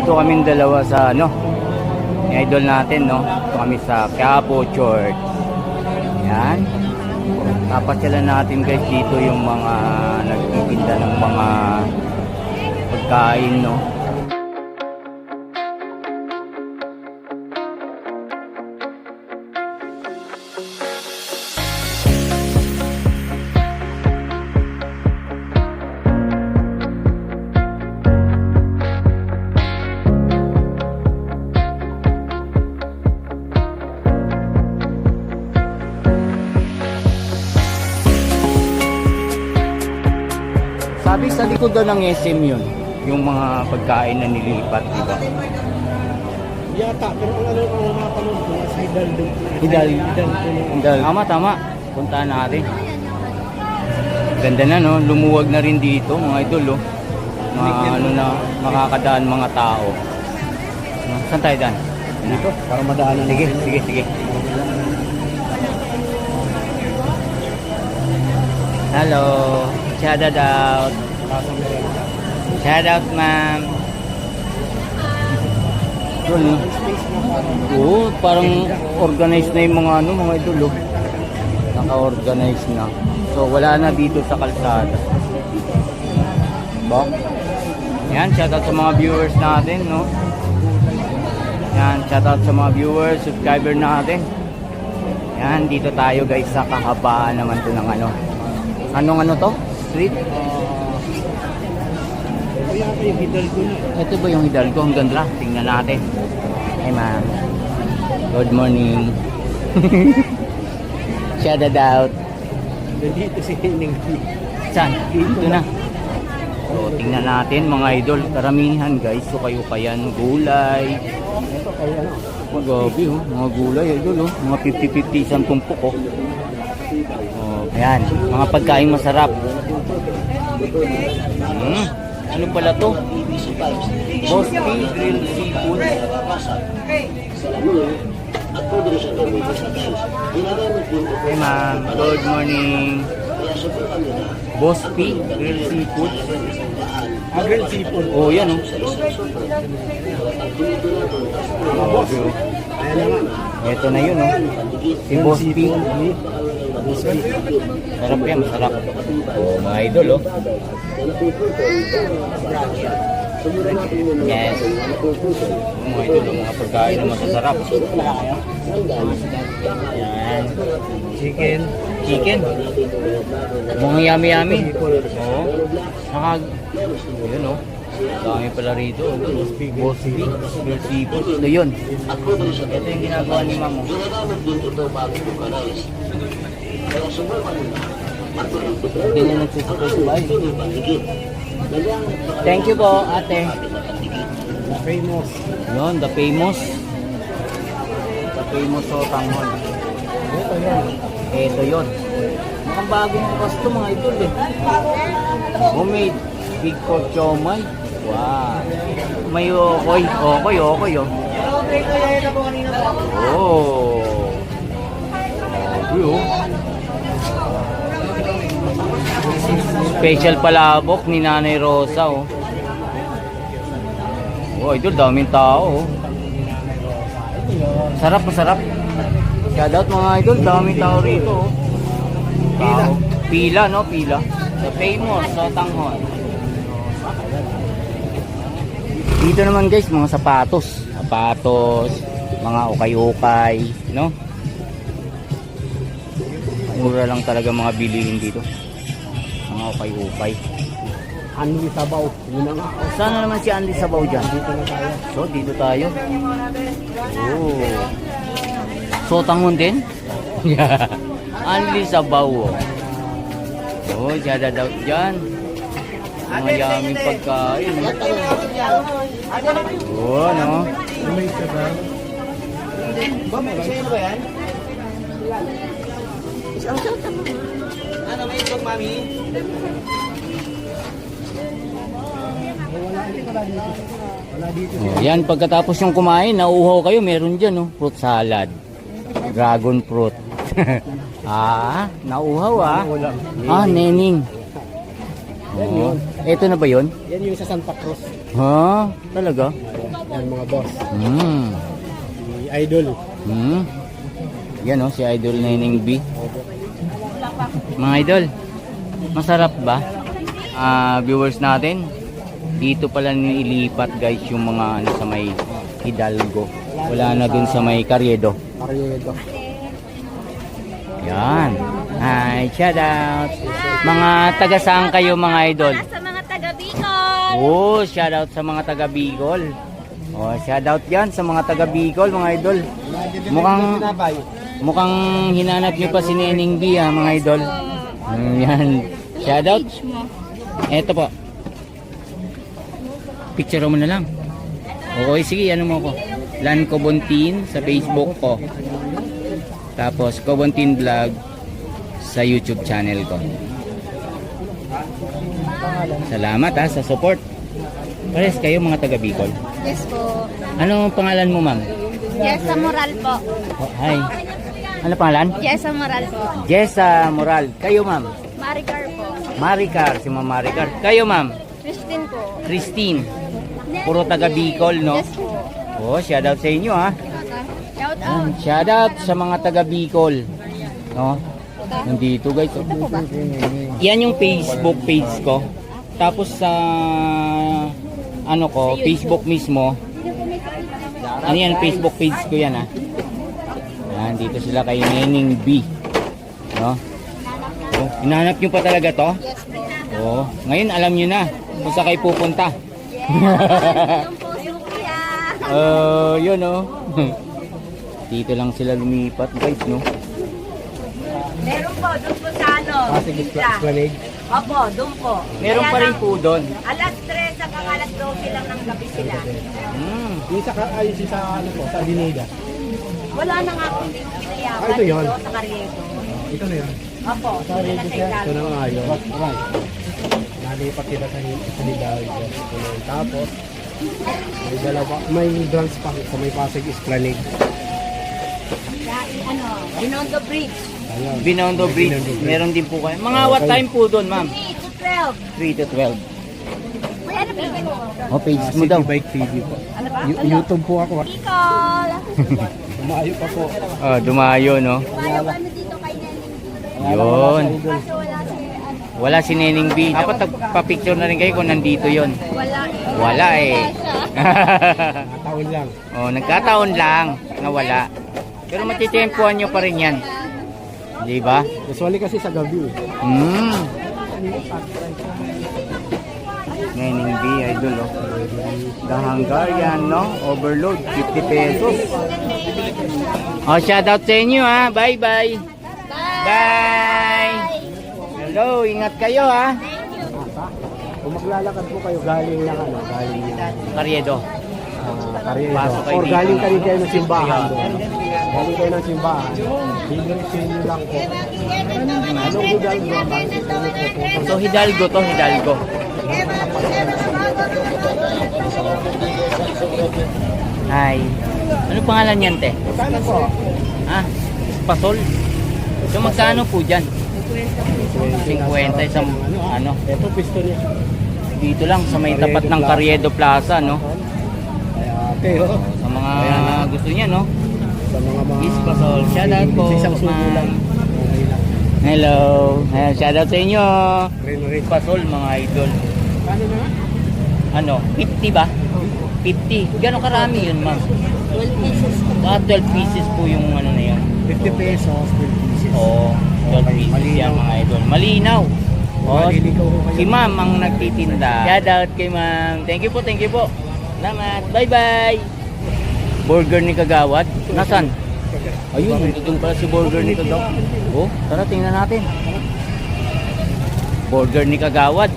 Nandito kami dalawa sa ano, idol natin, no? Dito kami sa Quiapo Church. Yan. Tapasyalan natin guys dito yung mga nagtitinda ng mga pagkain, no? Likod daw ng SM yun, yung mga pagkain na nilipat, di ba? Yata, pero ang ano ang mapanood ko, sa Hidal doon. Hidal. Hidal ko na. Dahil, tama, tama. Puntahan natin. Ganda na, no? Lumuwag na rin dito, mga idol, oh. Mga ano na, makakadaan mga tao. Saan tayo daan? Dito, para madaanan Sige, sige, sige. Hello. Shout out. Shout out, ma'am. Idol, no? Oo, parang organized na yung mga ano, mga idol, oh. Naka-organize na. So, wala na dito sa kalsada. Ba? Yan, shoutout sa mga viewers natin, no? Yan, shoutout sa mga viewers, subscriber natin. Yan, dito tayo guys sa kahabaan naman to ng ano. Anong ano to? Street? Ito yata yung Hidal ko na. Ito ba yung Hidalgo? Ang ganda. Tingnan natin. Hey ma'am. Good morning. Shout out. Nandito si Hining. Saan? Dito na. So, tingnan natin mga idol. Karamihan guys. So, kayo kayan. Gulay. Ito kaya ano. Mga gabi oh. Mga gulay idol oh. Mga 50-50 isang tumpok oh. Oh, ayan. Mga pagkain masarap. Hmm. Ano pala to? Bosti grilled seafood. Hey ma'am, good morning. Boss P, grilled seafood. Ah, grilled seafood. Oh, yan oh. Oh, oh. Nga. Ito na yun oh. Si Boss P. Sarap yan, masarap. Oh, mga idol oh. Yes. Oh, mga idol, oh, mga pagkain na masasarap. Yan. Chicken. Chicken. Mga yummy-yummy. Oo. Naka... Yun oh. Dami pala rito. oh. Boss P. Grilled seafood. Ito yun. Ito yung ginagawa ni Mamo. Hindi na nagsusupay Thank you po, ate. Famous. Yun, the famous. The famous sotanghon. Ito yan. Ito yun. Mukhang bagong bukas to mga idol eh. Homemade. Big pork chomay. Wow. May okoy. Okoy, okoy oh. Oh. Grabe oh. Special palabok ni Nanay Rosa oh. Oh, idol, daming tao oh. Sarap, masarap. Shoutout mga idol, daming tao rito. oh. Pila. Pila, no? Pila. The famous Sotanghon. Dito naman guys, mga sapatos. Sapatos, mga ukay-ukay, no? Mura lang talaga mga bilihin dito. Mga ukay-ukay. Anli Sabaw. Yun na nga. Sana naman si Andy Sabaw dyan? Dito na tayo. So, dito tayo. Oh. Sotangon din? Yeah. Anli Sabaw. Oh, oh jada daw dyan. Mga yaming pagkain. Oh, no? May sabaw. Wala dito. Wala dito. Oh, yan, pagkatapos yung kumain, nauuhaw kayo, meron dyan, oh, fruit salad. Dragon fruit. ah, nauuhaw ah. Ah, nening. Oh, eto na ba yon? Yan yung sa Santa Cruz. Ha? Talaga? Yan mga boss. Mm. Si Idol. Hmm. Yan oh, si Idol Neneng B. Mga idol, masarap ba? Ah, viewers natin, dito pala nilipat guys yung mga ano sa may Hidalgo. Wala na dun sa may Carriedo. Karyedo. Yan. Hi, shout out. Mga taga saan kayo mga idol? Sa mga taga Bicol. Oh, shout out sa mga taga Bicol. Oh, shout out 'yan sa mga taga Bicol, mga idol. Mukhang mukhang hinanap niyo pa si Neneng B, ah, mga idol. Mm, yan. Shout out. Eto po. Picture mo na lang. Okay, sige, ano mo ko? Lan Cobontin sa Facebook ko. Tapos Cobontin Vlog sa YouTube channel ko. Salamat ha sa support. Pares kayo mga taga Bicol. Yes po. Ano ang pangalan mo, ma'am? Yes, sa moral po. Oh, hi. Ano pangalan? Yes, sa moral po. Jessa Moral. Kayo, ma'am? Maricar po. Maricar, si Ma'am Maricar. Kayo, ma'am? Christine po. Christine. Puro taga Bicol, no? Yes po. Oh, shout out sa inyo, ha? Shout Yan, out. shout out sa mga taga Bicol. No? Nandito, guys. Yan yung Facebook page ko. Tapos sa ano ko, Facebook mismo. Ano yan, Facebook page ko yan ha. Yan, dito sila kay Neneng B. No? Oh, hinahanap nyo pa talaga to? Yes po. Oo. ngayon alam nyo na kung saan kayo pupunta. Yung po, Sukia. Oh, yun oh. dito lang sila lumipat guys, no? Meron po, doon po sa ano, Pasig Isla. Esplanade. Opo, doon po. Meron Kaya pa rin po doon. Alas 3 hanggang alas 12 lang ng gabi sila. Hmm. Yung sa, ay, yung sa, ano po, sa Avenida. Wala na nga po hindi ko pinayagan Ah, ito yun. dito sa Carriedo. Ito na yan. Opo, doon na sa Ito na nga yun. Nalipat sila sa, sa. Ayun. Tapos, may dalawa, may branch pa sa may Pasig Esplanade. Sa, ano, Binondo Bridge. Binondo Bridge. Meron din po kayo. Mga what time po doon, ma'am? 3 to 12. 3 to 12. Yun? Oh, page Ah, mo daw. City Bike TV po. Ano ba? Y- YouTube po ako. Bicol. Umayo pa po. Oh, dumayo, no? Paano ano dito kay Neneng? Yun. Kaso wala si ano. Wala si Neneng B. Dapat nagpa-picture na rin kayo kung nandito yon. Wala eh. Wala eh. Taon lang. oh, nagkataon lang na wala. Pero matitempuan nyo pa rin yan. Di ba? Usually kasi sa gabi. eh. Hmm. Neneng B, idol, oh. The Hungarian, no? Overload, 50 pesos. Oh, shout out sa inyo, ha? Bye-bye. Bye. Hello, ingat kayo, ha? Kung maglalakad po kayo galing lang ano, galing lang. Karyedo. Uh, Karyedo. Pasok kayo Or dito. galing kayo kayo ng simbahan doon. Galing kayo ng simbahan. Didiretsin nyo lang po. Anong Hidalgo? Bakit So, Hidalgo to, Hidalgo. Hi. Ano pangalan niyan, te? Sana po. Ah, pasol. So, magkano po dyan? 50 isang, ano, Ito pisto niya. dito lang sa may tapat ng Carriedo Plaza, no? Kaya ate, oh. Sa mga gusto niya, no? Sa mga mga... Yes, Pasol. Shout out po, Sa isang ma'am. lang. Okay. Hello. Ayan, shout out sa inyo. Pasol, mga idol. Paano na? Ano, 50 ba? 50. Gano'ng karami yun, ma'am? 12 pieces. Ah, 12 pieces po yung ano na yun. 50 pesos, 20 pieces. Oo, 12 Okay, pieces malinaw. yan mga idol. Malinaw. Oh, Maliligaw ko kayo. si ma'am ang nagtitinda. Shout out kay ma'am. Thank you po, thank you po. Salamat. Bye-bye. Burger ni Kagawad. Nasaan? Ayun, nandun pala si burger ni Kagawad. Oh, tara tingnan natin. Burger ni Kagawad.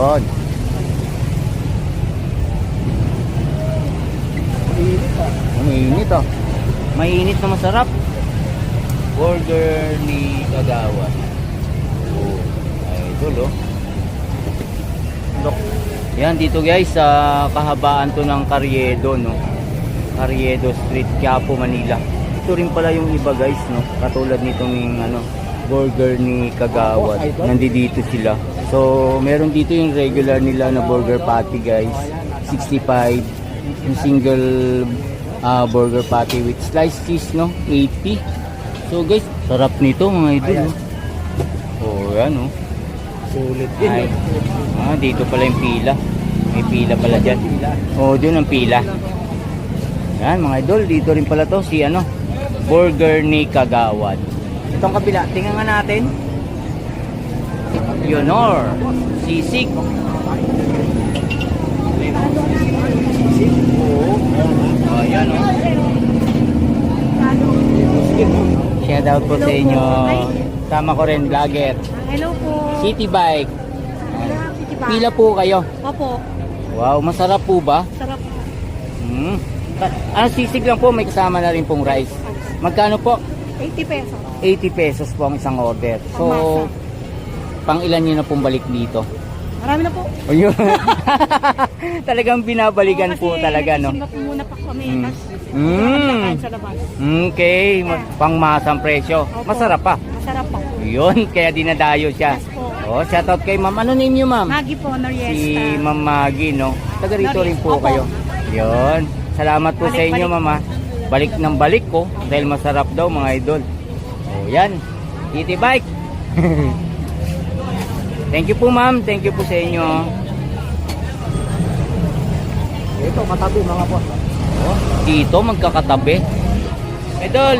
Yon. Oh, mainit ah. Mainit na masarap. Burger ni Kagawa. Oh, idol oh. Look. Yan dito guys sa kahabaan to ng Carriedo no. Carriedo Street, Quiapo, Manila. Ito rin pala yung iba guys no. Katulad nitong ano burger ni Kagawad. Nandito sila. So, meron dito yung regular nila na burger patty guys. 65. Yung single ah, burger patty with sliced cheese, no? 80. So guys, sarap nito mga idol. Oh, yan oh. Sulit din. Ay. eh. Ah, dito pala yung pila. May pila pala dyan. Oh, dun ang pila. Yan mga idol, dito rin pala to si ano, Burger ni Kagawad. Itong kabila, tingnan nga natin. Yonor, sisig. Oh, yan oh. Shout out po sa inyo. Tama ko rin, vlogger. Hello po. City Bike. City Bike. Pila po kayo. Opo. Wow, masarap po ba? Sarap. Hmm. Ah, sisig lang po, may kasama na rin pong rice. Magkano po? 80 pesos. 80 pesos po ang isang order. So, pang ilan nyo na pong balik dito? Marami na po. Ayun. Talagang binabalikan po Kasi talaga, no? nagsisimba po muna pa kami. Mm. Tapos, Mm. kain sa labas. Okay, ma- pangmasang presyo. Opo. Masarap pa. Masarap po. Yun, kaya dinadayo siya. Yes po. Oh, shoutout kay ma'am. Ano name ma'am? Maggie po, Noriesta. Si Ma'am Maggie, no? Taga rito rin po Opo. kayo. Yun. Salamat po sa Balik, inyo, balik. Mama. Balik ng balik ko dahil masarap daw, mga idol. Oh, yan. City Bike. Thank you po, ma'am. Thank you po sa inyo. Ito, katabi mga boss. Oh, dito, magkakatabi. Idol,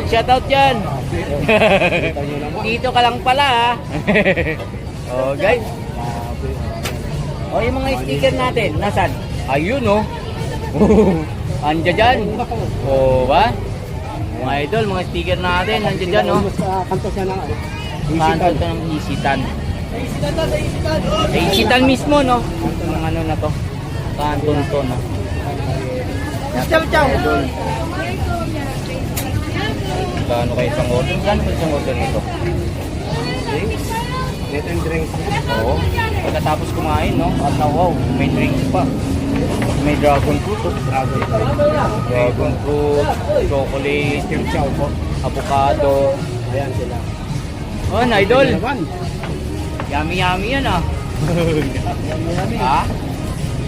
yan. Kita nyo naman. dito ka lang pala, ha. oh, guys. Oh, yung mga sticker natin, nasan? Ayun, oh. Andiyan dyan. Oh, ba? Mga idol, mga sticker natin, nandiyan dyan, oh. Almost, ah, kanto siya ng ano. Kanto to ng isitan. Sa isitan mismo, no? Ang ano na to. Kanton to, no? Chow, chow. Kano kayo isang order? Kano kayo isang order nito? Drinks. Net and drinks. Oo. Pagkatapos kumain, no? At na wow, may drinks pa. May dragon fruit, oh. Dragon. Dragon fruit, chocolate, Kim Chow po. avocado. Ayan sila. Oh, na idol. Yummy yummy yan ah. ha?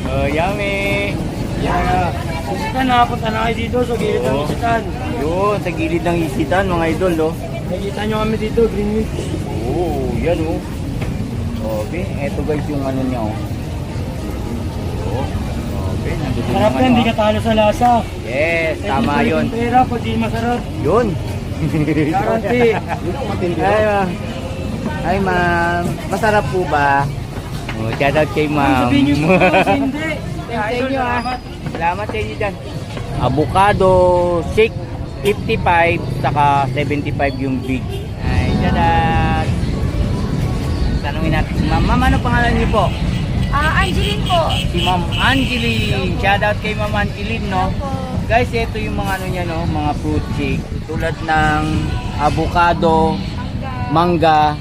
Oh, yummy. Yeah. Isitan, nakapunta na kayo dito sa gilid ng isitan. Yun, sa gilid ng isitan, mga idol, oh. Nakikita nyo kami dito, Greenwich. Oo, yan, oh. Okay, eto guys yung ano niya, oh. Oh, okay, Sarap ano, yan, di ah. ka talo sa lasa. Yes, Pwede tama yun. Pera, pag di masarap. Yun. Guarantee. Ay, ma'am. Ay, ma'am. Masarap po ba? Oh, shout out kay ma'am. Sabihin nyo sa mga hindi. Thank inyo, ah. Salamat sa inyo dyan. Avocado, shake, 55, saka 75 yung big. Ay, dadat. Tanungin natin si ma'am. Ma'am, ano pangalan niyo po? Ah, Angeline po. Si ma'am Angeline. Shout out kay ma'am Angeline, no? Guys, ito yung mga ano niya, no? Mga fruit shake. Tulad ng avocado, mangga,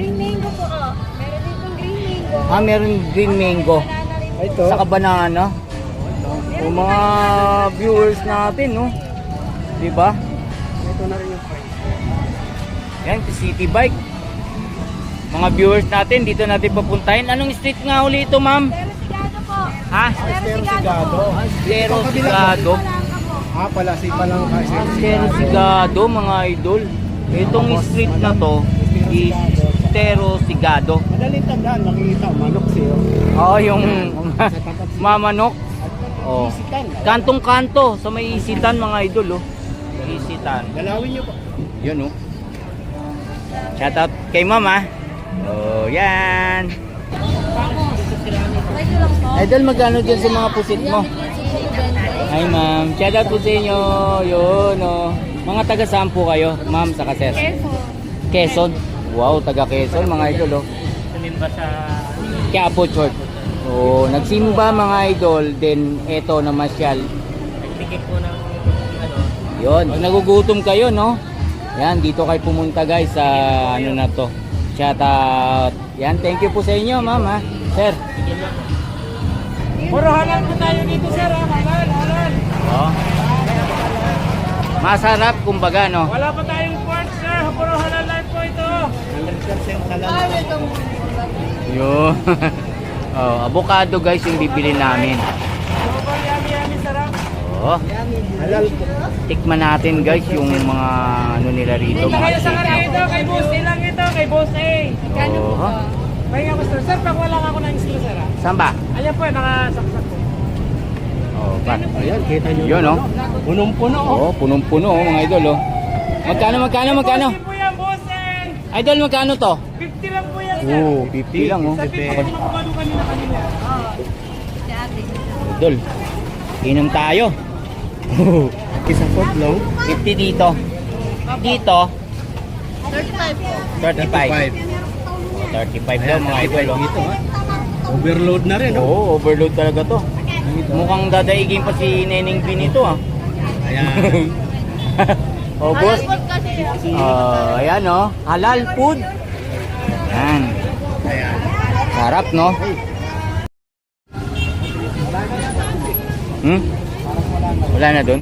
Green mango po. Oh. Meron dito green mango. ah, meron green mango, po. Ito. saka banana. O mga viewers natin, no? Di ba? Ito na rin yung price. Yan, City Bike. Mga viewers natin, dito natin papuntahin. Anong street nga uli ito, ma'am? Pero sigado po. Ha? Pero sigado po. Zero Sigado. Ah, pala si palang kasi. Sigado, mga idol. Itong street na to is Tero Sigado. Madaling tandaan, makikita, manok siya. Oh, yung mamanok. Oh. Isitan. Kantong-kanto sa may isitan mga idol, oh. Isitan. Dalawin niyo po. Yun, oh. Shoutout kay mama. Oh, yan. Idol, magkano dyan sa mga pusit mo? Hi, ma'am. Shoutout po sa inyo. Yun, oh. Mga taga saan po kayo, ma'am, sa kaser? Careful. Quezon. Wow, taga Quezon, mga idol, oh. Sumimba sa... Quiapo Church. So, nagsimba mga idol, then eto na masyal. Nagtikip po ng... Ano, Yun, pag nagugutom kayo, no? Yan, dito kayo pumunta guys sa ano na to. Shout out. Yan, thank you po sa inyo, ma'am, ha? Sir. Puro halal po tayo dito, sir. ah. Halal, halal. Oh. Masarap, kumbaga, no? Wala pa tayong pork, sir. Puro halal life po ito. 100% halal. Yun. oh, avocado guys yung bibili namin. Super yummy yummy sarap. Oh, Halal po. tikman natin guys yung mga ano nila rito. Dito Mga kayo sa kanito, kay Boss A lang ito, kay Boss A. Oh, Pahinga ko sir. Sir, pag wala ako ng isla sir ah. saan ba? Ayan po, nakasaksak po. Oh, ba? Ayan, kita nyo. Yun, oh. Punong-puno, oh. Oh, punong-puno oh, mga idol oh. Magkano, magkano, magkano? Boss A po yan, Boss A. Idol, magkano to? 50 lang po yan. Oh, 50 lang oh. Sa 50 po nakabado kanina kanina. Idol, inom tayo. Isa foot long. 50 dito. Dito, 35 po. 35. 35 daw mga idol oh. Dito, ha? Overload na rin, oh. Oo, overload talaga to. Mukhang dadaigin pa si Neneng B nito ah. Ayan. oh, boss. Ah, ayan oh, halal food. Yan. Ayan. Sarap no? Hmm? Wala na doon?